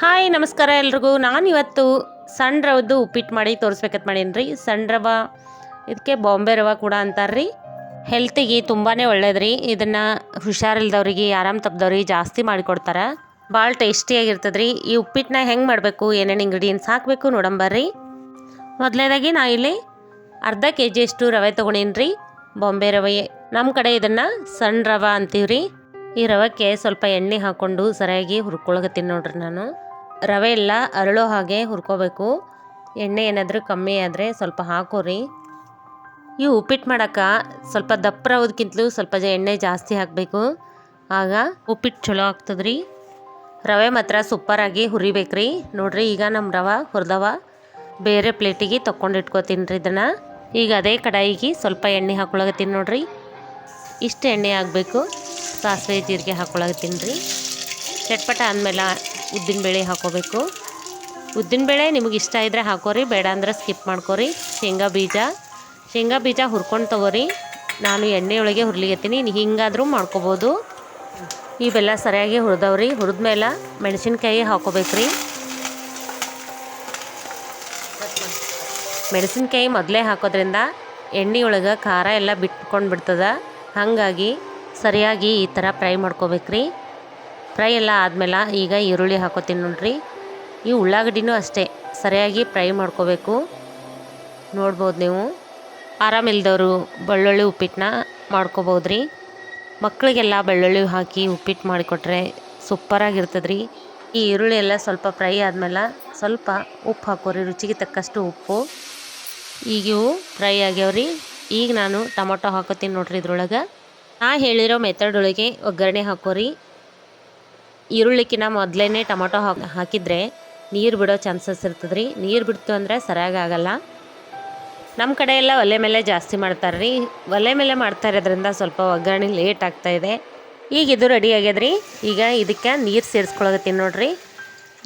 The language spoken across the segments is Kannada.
ಹಾಯ್, ನಮಸ್ಕಾರ ಎಲ್ರಿಗೂ. ನಾನು ಇವತ್ತು ಸಣ್ಣ ರವದ್ದು ಉಪ್ಪಿಟ್ಟು ಮಾಡಿ ತೋರಿಸ್ಬೇಕಂತ ಮಾಡೀನಿ ರೀ ಸಣ್ಣ ರವ ಇದಕ್ಕೆ ಬಾಂಬೆ ರವ ಕೂಡ ಅಂತಾರೆ ರೀ ಹೆಲ್ತಿಗೆ ತುಂಬಾ ಒಳ್ಳೇದು ರೀ ಇದನ್ನು ಹುಷಾರಿಲ್ದವ್ರಿಗೆ, ಆರಾಮ್ ತಪ್ಪದವ್ರಿಗೆ ಜಾಸ್ತಿ ಮಾಡಿಕೊಡ್ತಾರೆ. ಭಾಳ ಟೇಸ್ಟಿಯಾಗಿರ್ತದೆ ರೀ ಈ ಉಪ್ಪಿಟ್ಟನ್ನ ಹೆಂಗೆ ಮಾಡಬೇಕು, ಏನೇನು ಇಂಗ್ರೀಡಿಯೆಂಟ್ಸ್ ಹಾಕಬೇಕು ನೋಡಂಬರ್ರಿ ಮೊದಲನೇದಾಗಿ ನಾ ಇಲ್ಲಿ ಅರ್ಧ ಕೆ ಜಿಯಷ್ಟು ರವೆ ತೊಗೊಂಡೀನಿ ರೀ ಬಾಂಬೆ ರವೆ ನಮ್ಮ ಕಡೆ ಇದನ್ನು ಸಣ್ಣ ರವೆ ಅಂತೀವಿ ರೀ ಈ ರವಕ್ಕೆ ಸ್ವಲ್ಪ ಎಣ್ಣೆ ಹಾಕ್ಕೊಂಡು ಸರಿಯಾಗಿ ಹುರ್ಕೊಳಗತ್ತೀನಿ ನೋಡ್ರಿ ನಾನು. ರವೆ ಎಲ್ಲ ಅರಳೋ ಹಾಗೆ ಹುರ್ಕೋಬೇಕು. ಎಣ್ಣೆ ಏನಾದರೂ ಕಮ್ಮಿ ಆದರೆ ಸ್ವಲ್ಪ ಹಾಕೋರಿ. ಈ ಉಪ್ಪಿಟ್ಟು ಮಾಡೋಕೆ ಸ್ವಲ್ಪ ದಪ್ಪ ರವದಕ್ಕಿಂತಲೂ ಸ್ವಲ್ಪ ಜ ಎಣ್ಣೆ ಜಾಸ್ತಿ ಹಾಕಬೇಕು. ಆಗ ಉಪ್ಪಿಟ್ಟು ಚಲೋ ಆಗ್ತದ್ರಿ. ರವೆ ಮಾತ್ರ ಸೂಪರಾಗಿ ಹುರಿಬೇಕ್ರಿ. ನೋಡ್ರಿ ಈಗ ನಮ್ಮ ರವೆ ಹುರಿದವ. ಬೇರೆ ಪ್ಲೇಟಿಗೆ ತೊಗೊಂಡು ಇಟ್ಕೋತೀನಿ ರೀ ಇದನ್ನು. ಈಗ ಅದೇ ಕಡಾಯಿಗೆ ಸ್ವಲ್ಪ ಎಣ್ಣೆ ಹಾಕೊಳಗತ್ತೀನಿ ನೋಡ್ರಿ. ಇಷ್ಟು ಎಣ್ಣೆ ಆಗಬೇಕು. ಸಾಸಿವೆ ಜೀರಿಗೆ ಹಾಕೊಳ್ಳೋಕೆ ರೀ? ಚಟ್ಪಟ ಆದಮೇಲೆ ಉದ್ದಿನಬೇಳೆ ಹಾಕೋಬೇಕು. ಉದ್ದಿನಬೇಳೆ ನಿಮಗೆ ಇಷ್ಟ ಇದ್ದರೆ ಹಾಕೋರಿ, ಬೇಡ ಅಂದ್ರೆ ಸ್ಕಿಪ್ ಮಾಡ್ಕೋರಿ. ಶೇಂಗಾ ಬೀಜ. ಶೇಂಗಾ ಬೀಜ ಹುರ್ಕೊಂಡು ತಗೋರಿ. ನಾನು ಎಣ್ಣೆಯೊಳಗೆ ಹುರ್ಲಿಗತ್ತೀನಿ ಹಿಂಗಾದರೂ ಮಾಡ್ಕೋಬೋದು. ಇವೆಲ್ಲ ಸರಿಯಾಗಿ ಹುರಿದವ್ರಿ. ಹುರಿದ್ಮೇಲೆ ಮೆಣಸಿನ್ಕಾಯಿ ಹಾಕೋಬೇಕ್ರಿ. ಮೆಣಸಿನ್ಕಾಯಿ ಮೊದಲೇ ಹಾಕೋದ್ರಿಂದ ಎಣ್ಣೆಯೊಳಗೆ ಖಾರ ಎಲ್ಲ ಬಿಟ್ಕೊಂಡು ಬಿಡ್ತದೆ ಹಾಗಾಗಿ ಸರಿಯಾಗಿ ಈ ಥರ ಫ್ರೈ ಮಾಡ್ಕೋಬೇಕ್ರಿ. ಫ್ರೈ ಎಲ್ಲ ಆದಮೇಲೆ ಈಗ ಈರುಳ್ಳಿ ಹಾಕೋತೀನಿ ನೋಡ್ರಿ. ಈ ಉಳ್ಳಾಗಡ್ಡಿನೂ ಅಷ್ಟೇ, ಸರಿಯಾಗಿ ಫ್ರೈ ಮಾಡ್ಕೋಬೇಕು. ನೋಡ್ಬೋದು ನೀವು. ಆರಾಮಿಲ್ದವರು ಬೆಳ್ಳುಳ್ಳಿ ಉಪ್ಪಿಟ್ಟನ್ನ ಮಾಡ್ಕೋಬೋದು ರೀ ಮಕ್ಕಳಿಗೆಲ್ಲ ಬೆಳ್ಳುಳ್ಳಿ ಹಾಕಿ ಉಪ್ಪಿಟ್ಟು ಮಾಡಿಕೊಟ್ರೆ ಸೂಪರಾಗಿರ್ತದೆ ರೀ ಈ ಈರುಳ್ಳಿ ಎಲ್ಲ ಸ್ವಲ್ಪ ಫ್ರೈ ಆದಮೇಲೆ ಸ್ವಲ್ಪ ಉಪ್ಪು ಹಾಕೋರಿ, ರುಚಿಗೆ ತಕ್ಕಷ್ಟು ಉಪ್ಪು. ಈಗ ಇವು ಫ್ರೈ ಆಗ್ಯಾವ್ರಿ. ಈಗ ನಾನು ಟೊಮೊಟೊ ಹಾಕೋತೀನಿ ನೋಡ್ರಿ ಇದ್ರೊಳಗೆ. ನಾ ಹೇಳಿರೋ ಮೆಥಡ್ ಒಳಗೆ ಒಗ್ಗರಣೆ ಹಾಕೋರಿ. ಈರುಳ್ಳಿಕಿನ ಮೊದಲೇ ಟೊಮೊಟೊ ಹಾಕಿ, ಹಾಕಿದರೆ ನೀರು ಬಿಡೋ ಚಾನ್ಸಸ್ ಇರ್ತದೆ ರೀ ನೀರು ಬಿಡ್ತು ಅಂದರೆ ಸರಿಯಾಗಿ ಆಗಲ್ಲ. ನಮ್ಮ ಕಡೆ ಎಲ್ಲ ಒಲೆ ಮೇಲೆ ಜಾಸ್ತಿ ಮಾಡ್ತಾರೆ ರೀ. ಒಲೆ ಮೇಲೆ ಮಾಡ್ತಾ ಇರೋದ್ರಿಂದ ಸ್ವಲ್ಪ ಒಗ್ಗರಣೆ ಲೇಟ್ ಆಗ್ತಾಯಿದೆ ಈಗ ಇದು ರೆಡಿ ಆಗ್ಯದ್ರಿ. ಈಗ ಇದಕ್ಕೆ ನೀರು ಸೇರಿಸ್ಕೊಳಗತ್ತೀನಿ ನೋಡಿರಿ.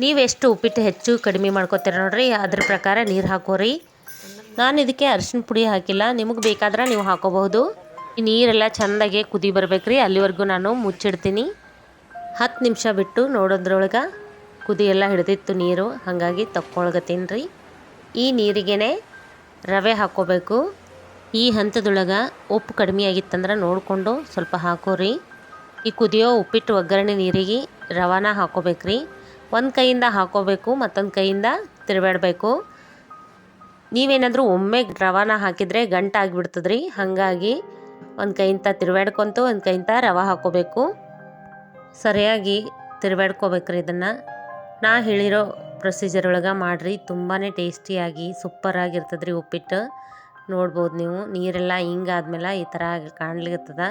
ನೀವು ಎಷ್ಟು ಉಪ್ಪಿಟ್ಟು ಹೆಚ್ಚು ಕಡಿಮೆ ಮಾಡ್ಕೋತೀರ ನೋಡಿರಿ. ಅದ್ರ ಪ್ರಕಾರ ನೀರು ಹಾಕೋರಿ. ನಾನು ಇದಕ್ಕೆ ಅರಿಶಿನ ಪುಡಿ ಹಾಕಿಲ್ಲ. ನಿಮಗೆ ಬೇಕಾದ್ರೆ ನೀವು ಹಾಕೋಬಹುದು. ಈ ನೀರೆಲ್ಲ ಚೆಂದಾಗಿ ಕುದಿ ಬರ್ಬೇಕ್ರಿ. ಅಲ್ಲಿವರೆಗೂ ನಾನು ಮುಚ್ಚಿಡ್ತೀನಿ. ಹತ್ತು ನಿಮಿಷ ಬಿಟ್ಟು ನೋಡೋದ್ರೊಳಗೆ ಕುದಿ ಎಲ್ಲ ಹಿಡಿದಿತ್ತು ನೀರು. ಹಾಗಾಗಿ ತಕ್ಕೊಳ್ಗತ್ತೀನಿ ಈ ನೀರಿಗೇ ರವೆ ಹಾಕ್ಕೋಬೇಕು ಈ ಹಂತದೊಳಗೆ ಉಪ್ಪು ಕಡಿಮೆ ಆಗಿತ್ತಂದ್ರೆ ನೋಡಿಕೊಂಡು ಸ್ವಲ್ಪ ಹಾಕೋರಿ. ಈ ಕುದಿಯೋ ಉಪ್ಪಿಟ್ಟು ಒಗ್ಗರಣೆ ನೀರಿಗೆ ರವಾನ ಹಾಕೋಬೇಕ್ರಿ. ಒಂದು ಕೈಯಿಂದ ಹಾಕೋಬೇಕು, ಮತ್ತೊಂದು ಕೈಯಿಂದ ತಿರುಗಾಡಬೇಕು ನೀವೇನಾದರೂ ಒಮ್ಮೆ ರವಾನ ಹಾಕಿದರೆ ಗಂಟಾಗಿಬಿಡ್ತದ್ರಿ. ಹಾಗಾಗಿ ಒಂದು ಕೈಯಿಂದ ತಿರುವಾಡ್ಕೊಂತು ಒಂದು ಕೈಯಿಂದ ರವೆ ಹಾಕೋಬೇಕು. ಸರಿಯಾಗಿ ತಿರುವಾಡ್ಕೋಬೇಕ್ರಿ ಇದನ್ನು. ನಾ ಹೇಳಿರೋ ಪ್ರೊಸೀಜರ್ ಒಳಗೆ ಮಾಡಿರಿ ತುಂಬಾ ಟೇಸ್ಟಿಯಾಗಿ ಸೂಪರಾಗಿರ್ತದೆ ರೀ ಉಪ್ಪಿಟ್ಟು. ನೋಡ್ಬೋದು ನೀವು, ನೀರೆಲ್ಲ ಹಿಂಗಾದ್ಮೇಲೆ ಈ ಥರ ಕಾಣ್ಲಿಕ್ಕತ್ತದ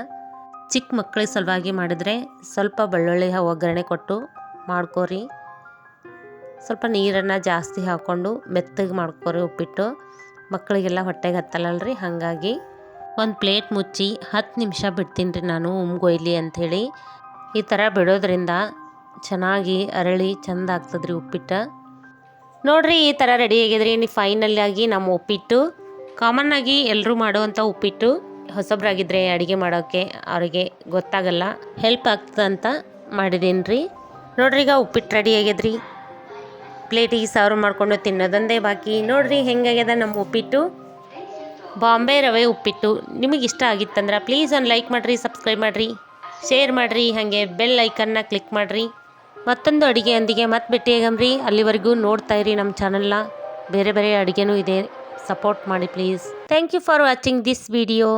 ಚಿಕ್ಕ ಮಕ್ಕಳಿಗೆ ಸಲುವಾಗಿ ಮಾಡಿದರೆ ಸ್ವಲ್ಪ ಬೆಳ್ಳುಳ್ಳಿ ಒಗ್ಗರಣೆ ಕೊಟ್ಟು ಮಾಡ್ಕೋರಿ. ಸ್ವಲ್ಪ ನೀರನ್ನು ಜಾಸ್ತಿ ಹಾಕ್ಕೊಂಡು ಮೆತ್ತಗೆ ಮಾಡ್ಕೋರಿ ಉಪ್ಪಿಟ್ಟು. ಮಕ್ಕಳಿಗೆಲ್ಲ ಹೊಟ್ಟೆಗೆ ಹತ್ತಲ್ಲಲ್ರಿ, ಹಾಗಾಗಿ ಒಂದು ಪ್ಲೇಟ್ ಮುಚ್ಚಿ ಹತ್ತು ನಿಮಿಷ ಬಿಡ್ತೀನಿ ರೀ ನಾನು ಉಮ್ಗೊಯ್ಲಿ ಅಂಥೇಳಿ. ಈ ಥರ ಬಿಡೋದ್ರಿಂದ ಚೆನ್ನಾಗಿ ಅರಳಿ ಚೆಂದ ಆಗ್ತದ್ರಿ ಉಪ್ಪಿಟ್ಟು. ನೋಡಿರಿ ಈ ಥರ ರೆಡಿ ಆಗಿದ್ರಿ. ನೀವು ಫೈನಲ್ ಆಗಿ ನಮ್ಮ ಉಪ್ಪಿಟ್ಟು ಕಾಮನ್ನಾಗಿ ಎಲ್ಲರೂ ಮಾಡುವಂಥ ಉಪ್ಪಿಟ್ಟು ಹೊಸಬ್ರಾಗಿದ್ದರೆ ಅಡುಗೆ ಮಾಡೋಕ್ಕೆ ಅವರಿಗೆ ಗೊತ್ತಾಗಲ್ಲ ಹೆಲ್ಪ್ ಆಗ್ತದಂತ ಮಾಡಿದ್ದೀನಿ ರೀ ನೋಡ್ರಿ ಈಗ ಉಪ್ಪಿಟ್ಟು ರೆಡಿ ಆಗ್ಯದ್ರಿ ಪ್ಲೇಟಿಗೆ ಸರ್ವ್ ಮಾಡಿಕೊಂಡು ತಿನ್ನೋದೊಂದೇ ಬಾಕಿ. ನೋಡ್ರಿ ಹೆಂಗಾಗ್ಯದ ನಮ್ಮ ಉಪ್ಪಿಟ್ಟು. ಬಾಂಬೆ ರವೆ ಉಪ್ಪಿಟ್ಟು ನಿಮಗೆ ಇಷ್ಟ ಆಗಿತ್ತಂದ್ರೆ ಪ್ಲೀಸ್ ಒಂದು ಲೈಕ್ ಮಾಡಿರಿ ಸಬ್ಸ್ಕ್ರೈಬ್ ಮಾಡಿರಿ ಶೇರ್ ಮಾಡಿರಿ, ಹಾಗೆ ಬೆಲ್ ಐಕನ್ನ ಕ್ಲಿಕ್ ಮಾಡಿರಿ. ಮತ್ತೊಂದು ಅಡುಗೆಯೊಂದಿಗೆ ಮತ್ತೆ ಭೇಟಿಯಾಗಮ್ರಿ ಅಲ್ಲಿವರೆಗೂ ನೋಡ್ತಾ ಇರಿ ನಮ್ಮ ಚಾನಲ್ನ ಬೇರೆ ಬೇರೆ ಅಡುಗೆನೂ ಇದೆ. ಸಪೋರ್ಟ್ ಮಾಡಿ please thank you for watching this video